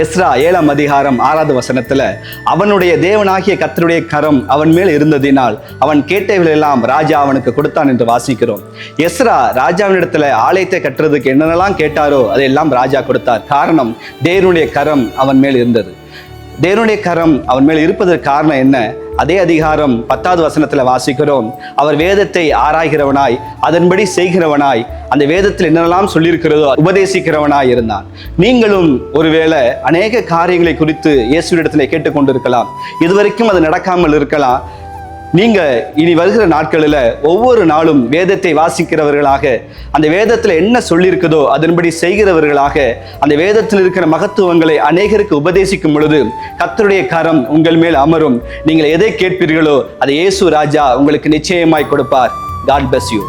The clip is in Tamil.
எஸ்ரா ஏழாம் அதிகாரம் ஆறாவது வசனத்துல அவனுடைய தேவனாகிய கத்தருடைய கரம் அவன் மேல் இருந்ததினால் அவன் கேட்டவைகளெல்லாம் ராஜா அவனுக்கு கொடுத்தான் என்று வாசிக்கிறோம். எஸ்ரா ராஜாவினிடத்துல ஆலயத்தை கட்டுறதுக்கு என்னென்னலாம் கேட்டாரோ அதையெல்லாம் ராஜா கொடுத்தார். காரணம் தேவனுடைய கரம் அவன் மேல் இருந்தது. தேவனுடைய கரம் அவன் மேல் இருப்பதற்கு காரணம் என்ன? அதே அதிகாரம் பத்தாவது வசனத்துல வாசிக்கிறோம். அவர் வேதத்தை ஆராய்கிறவனாய் அதன்படி செய்கிறவனாய் அந்த வேதத்தில் என்னெல்லாம் சொல்லியிருக்கிறதோ உபதேசிக்கிறவனாய் இருந்தான். நீங்களும் ஒருவேளை அநேக காரியங்களை குறித்து இயேசுவிடத்தில் கேட்டுக்கொண்டிருக்கலாம். இதுவரைக்கும் அது நடக்காமல் இருக்கலாம். நீங்க இனி வருகிற நாட்களில் ஒவ்வொரு நாளும் வேதத்தை வாசிக்கிறவர்களாக அந்த வேதத்தில் என்ன சொல்லியிருக்குதோ அதன்படி செய்கிறவர்களாக அந்த வேதத்தில் இருக்கிற மகத்துவங்களை அநேகருக்கு உபதேசிக்கும் பொழுது கத்தருடைய கரம் உங்கள் மேல் அமரும். நீங்கள் எதை கேட்பீர்களோ அதை இயேசு ராஜா உங்களுக்கு நிச்சயமாய் கொடுப்பார். God bus you